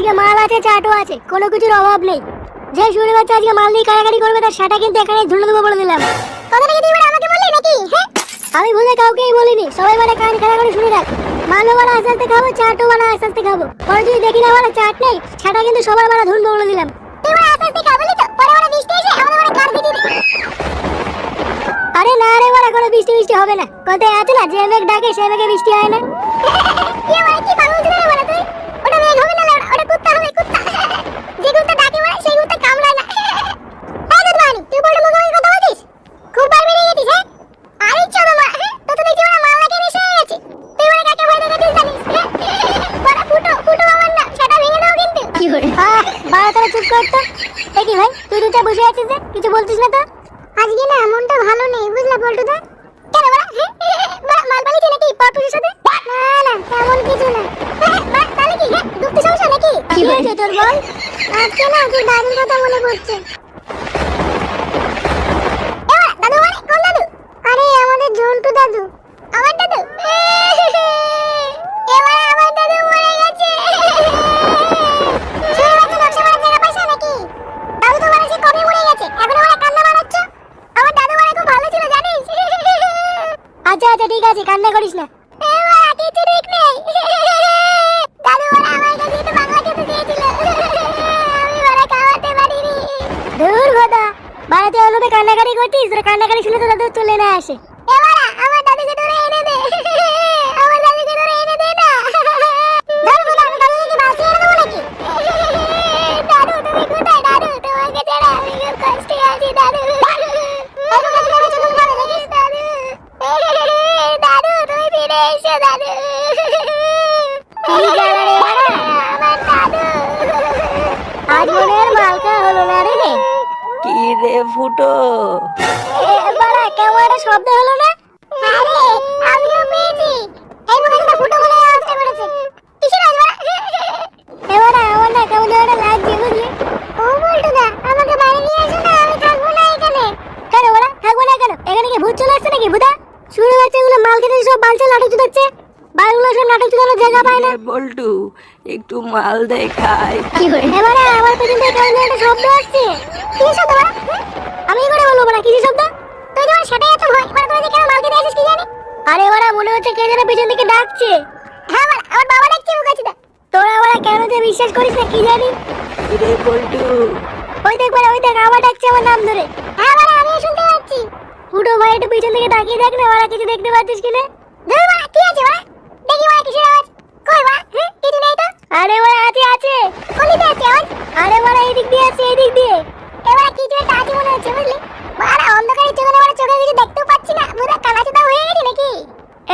আজকে মাল আছে, চাটও আছে, কোনো কিছুর অভাব নেই। যে শুনে বাচ্চা আজকে মাল নিয়ে কাড়াকাড়ি করবে, তার সেটা কিন্তু এখানে ধুলে দেবো বলে দিলাম। হ্যাঁ? আমি ভুলে কাউকেই বলিনি, সবাই মানে কান খাড়া শুনে রাখ। মালও বানা আস্তে আস্তে খাব, চাটও বানা আস্তে আস্তে খাব। পরে যদি দেখি না মানে চাট নেই, সেটা কিন্তু সবার বানা ধুলবো বলে দিলাম। আরে না রে বড় কোনো বৃষ্টি বৃষ্টি হবে না। কথায় আছে না? যে মেঘ ডাকে, সে মেঘে বৃষ্টি হয় না কি মানে কি পাগল ছিল রে বড় তুই ওটা মেঘ হবে না লেওড়া, ওটা কুত্তা হবে কুত্তা যে কুত্তা ডাকে বড় সেই কুত্তা কামড়ায় না এই দুধ বানি তুই বড় মুখে কথা বলছিস খুব বার বেরিয়ে গেছিস হ্যাঁ আরে চলো মা তো তো দেখছি বড় মাল লাগে এসে গেছে তুই বড় কাকে ভয় দেখাচ্ছিস জানিস বড় ফুটো ফুটো আমার না সেটা ভেঙে দাও কিন্তু কি করে আহ বাড়া তোরা চুপ কর তো এ ভাই বসে আছিস যে? কিছু বলছিস না তো? আজকে না মনটা ভালো নেই বুঝলা পল্টুদা? কেন বড় বড় মাল পালিয়েছে নাকি পাপুর সাথে? না না তেমন কিছু না। তাহলে কি দুঃখের সমস্যা নাকি? কি হয়েছে তোর বল? আজকে না তোর দাদুর কথা মনে পড়ছে এবার দাদু মানে কোন দাদু আরে আমাদের জন্টু দাদু আমার দাদু এবার আমার দাদু মরে গেছে শুয়ে বাচ্চা নকশা মারার জায়গা পাইছো নাকি দাদু তো মানে সে কবে মরে গেছে এখন আমার কান্না মারাচ্ছ আমার দাদু মানে খুব ভালো ছিল জানিস আচ্ছা আছে কান্না করিস না। কিছু ঠিক নেই। দাদু আমার কাছে একটু বাংলা খেতে দিয়েছিল। আমি খাওয়াতে পারিনি। দূর কথা বাড়িতে অনুপে কান্নাকাটি করছিস তোর কান্নাকাটি শুনে তো দাদু চলে না আসে এবারা আমার দাদুকে ধরে এনে দে আমার দাদুকে ধরে এনে দে না ধর বলে আমি দাদুকে বাসি এনে দেবো নাকি দাদু তুমি কোথায় দাদু তোমাকে ছাড়া আমি খুব কষ্টে আছি দাদু দাদু তুমি ফিরে এসো দাদু এই জ্বালা রে বাড়া, আমার দাদু আজ মনে আর মালকা হলো না রে কি রে ফুটো। বাড়া একটা শব্দ হলো না আরে আমিও পেয়েছি এই মনে একটা ফুটো বলে আওয়াজটা করেছে কিসের আওয়াজ বাড়া এবারে আমার না কেমন যেন একটা লাগছে বুঝলি ও বলটু না আমাকে বাড়ি নিয়ে এসো না আমি থাকব না এখানে কেন বাড়া থাকব না কেন এখানে কি ভূত চলে আসছে নাকি ভূতা শুরু হচ্ছে এগুলো মাল খেতে সব বালছে নাটক চুদাচ্ছে বালগুলো সব নাটক চুদানোর পায় না। বল্টু একটু মাল দেখাই। কি করে? এবারে আমার পেছন থেকে কেমন একটা শব্দ আসছে। কি শব্দ আমি করে বলব বাড়া কি শব্দ? তুই যখন সেটাই এত ভয়? এবার যে কেন মালকে দিয়ে আসিস কি জানি? আরে বাড়া মনে হচ্ছে কে যেন পেছন থেকে ডাকছে। হ্যাঁ বাড়া আমার বাবা ডাকছে মুখাচিদা তোরা বাড়া কেন যে বিশ্বাস করিস না কি জানি? রে বল্টু? ওই দেখ বাড়া ওই দেখ আবার ডাকছে আমার নাম ধরে। হ্যাঁ বাড়া আমিও শুনতে পাচ্ছি। ফুটো ভাই একটু পিছন থেকে তাকিয়ে দেখ না বাড়া কিছু দেখতে পাচ্ছিস কিনা ধুর বাড়া কি আছে বাড়া দেখি বাড়া কিসের আওয়াজ কই বাড়া হ্যাঁ কিছু নেই তো আরে বাড়া আছে আছে কোন দিকে আছে আওয়াজ আরে বাড়া এই দিক দিয়ে আছে এই দিক দিয়ে এবার কিছু একটা আছে মনে হচ্ছে বুঝলি বাড়া অন্ধকারে চোখে বাড়া চোখে কিছু দেখতেও পাচ্ছি না পুরো কানা চোদা হয়ে গেছে নাকি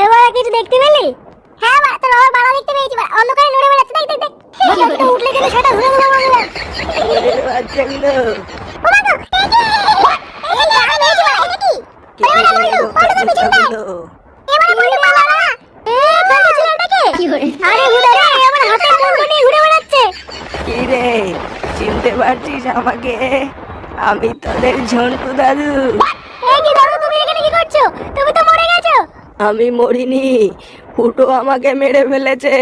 এবার কিছু দেখতে পেলি আমার বাড়া দেখতে পেয়েছি। অন্ধকারে নড়ে বেড়াচ্ছে দেখ দেখ। দেখ উঠলে সেটা ঘুরে ঘুরে বাচ্চাগুলো চিনতে পারছিস আমাকে? আমি তোদের ঝন্টু দাদু। দাদু তুমি এখানে কি করছ? তুমি তো মরে গেছো। আমি মরিনি। ফুটো আমাকে মেরে ফেলেছে।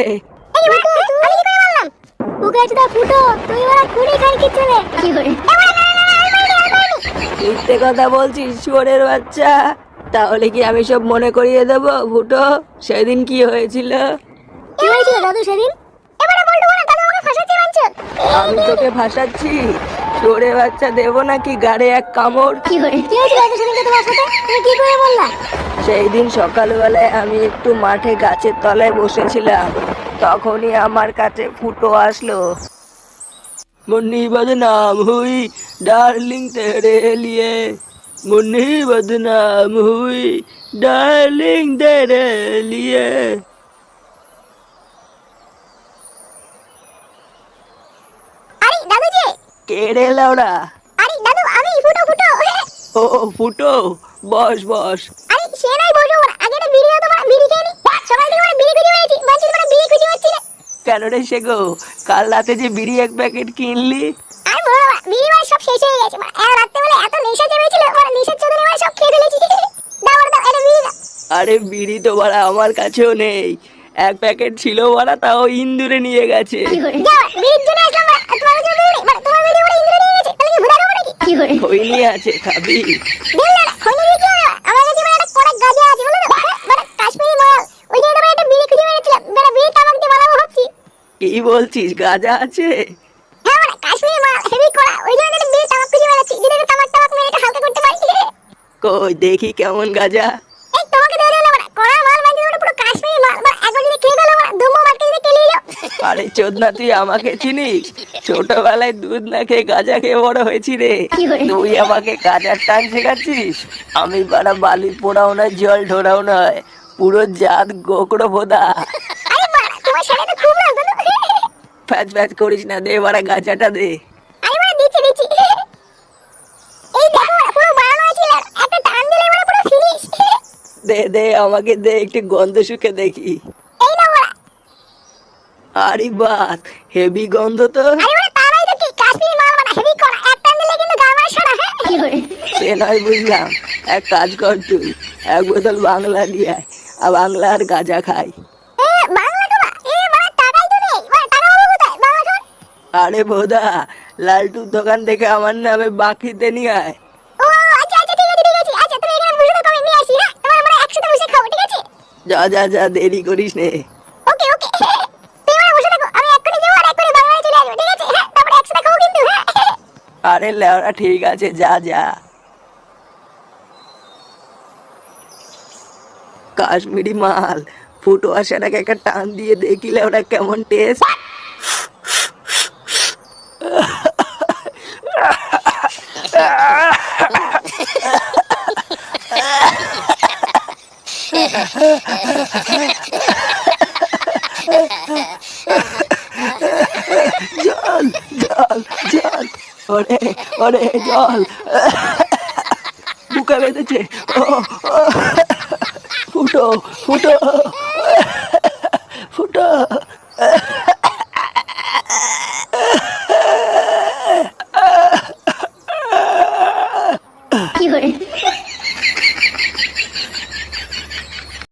ফুটো তুই ওরা খাই কি ছেলে মিথ্যে কথা বলছিস শুয়োরের বাচ্চা। তাহলে কি আমি সব মনে করিয়ে দেবো ফুটো? সেদিন কি হয়েছিল? কি হয়েছিল দাদু সেদিন? এবারে বলতো না দাদু আমাকে ফাঁসাচ্ছে মানছো আমি তোকে ভাসাচ্ছি শুয়োরের বাচ্চা দেবো নাকি গাড়ে এক কামড়? কি করে? কি হয়েছিল দাদু সেদিন তোমার সাথে? তুমি কি করে বললা? সেই দিন সকালবেলায় আমি একটু মাঠে গাছের তলায় বসেছিলাম। তখনই আমার কাছে ফুটো আসলো। মুন্নি বদনাম হুই ডার্লিং তেরে লিয়ে। মুন্নি বদনাম হুই ডার্লিং তেরে লিয়ে। আরে দাদু যে কে রে লাউড়া আরে দাদু আমি ফুটো ফুটো। ও ফুটো বস বস। সে নাই বসো ওরা আগে একটা বিড়ি দাও তো ওরা বিড়ি খেয়ে নি? সকাল থেকে ওরা বিড়ি খুঁজে বেড়াচ্ছি বিড়ি খুঁজে পাচ্ছি না। কেন রে সে গো? কাল রাতে যে বিড়ি এক প্যাকেট কিনলি? আর বিড়ি মানে সব শেষ হয়ে গেছে। এত রাত্রেবেলা এত নেশা নেশার চোদনে মানে সব খেয়ে ফেলেছি। দাও দাও এটা বিড়ি দাও। আরে বিড়ি তো বাড়া আমার কাছেও নেই। এক প্যাকেট ছিল বলা তাও ইন্দুরে নিয়ে গেছে। বিড়ির জন্য আসলাম তোমার কাছে বিড়ি। তোমার বিড়ি ওরা ইন্দ্র নিয়ে গেছে। তাহলে কি ভুলা নাকি? আছে খাবি। কি বলছিস? গাজা আছে? হ্যাঁ মানে কাশ্মীরি মাল হেভি কড়া। ওই জন্য একটা বিড়ি তামাক খুঁজে বেড়াচ্ছি যদি একটা তামাক তামাক মেরে হালকা করতে পারি। কই দেখি কেমন গাজা। এই তোমাকে মানে মাল মানে ওটা পুরো কাশ্মীরি মাল। একবার যদি খেয়ে গেলো দুমো মারকে যদি কেলিয়ে যাও আরে চোদনা তুই আমাকে চিনিস? ছোটবেলায় দুধ না খেয়ে গাজা খেয়ে বড় হয়েছি রে। তুই আমাকে গাজার টান শেখাচ্ছিস? আমি বাড়া বালি পোড়াও নয় জল ঢোরাও নয়। পুরো জাত গোকড়ো ভোদা। আরে বাড়া তোমার সাথে তো খুব রাগ প্যাচ প্যাচ করিস না দে বাড়া গাজাটা দে। আরে মানে দিচ্ছি দিচ্ছি। এই দেখো পুরো বানানো হয়েছিল একটা টান দিলে মানে পুরো ফিনিশ দে দে আমাকে দে একটু গন্ধ শুকে দেখি। এই না ওরা আরে বাস হেভি গন্ধ তো। আরে মানে তারাই তো কি কাশ্মীরি মাল মানে হেভি কড়া এক টান দিলে কিন্তু গা মারা সারা হ্যাঁ? সে নয় বুঝলাম। এক কাজ কর তুই এক বোতল বাংলা নিয়ে আয় আর বাংলা আর গাজা খাই। আরে বোধা লালটুর দোকান থেকে আমার নামে বাকিতে নিয়ে আয়। ও আচ্ছা আচ্ছা ঠিক আছে ঠিক আছে। আচ্ছা তুমি এখানে বসে থাকো নিয়ে আসি হ্যাঁ? তোমার আমরা একসাথে বসে খাব ঠিক আছে? যা যা যা দেরি করিস নে। ওকে ওকে। তুমি এখানে বসে থাকো আমি এক্ষুনি যাব আর এক্ষুনি বাংলায় চলে আসব ঠিক আছে? হ্যাঁ তারপরে একসাথে খাব কিন্তু হ্যাঁ? আরে লেওরা ঠিক আছে যা যা। কাশ্মীরি মাল ফুটো আসাটাকে একটা টান দিয়ে দেখিলে ওরা কেমন টেস্ট জল জল জল ওরে ওরে জল। বুকে বেঁধেছে। ও, ফুটো ফুটো।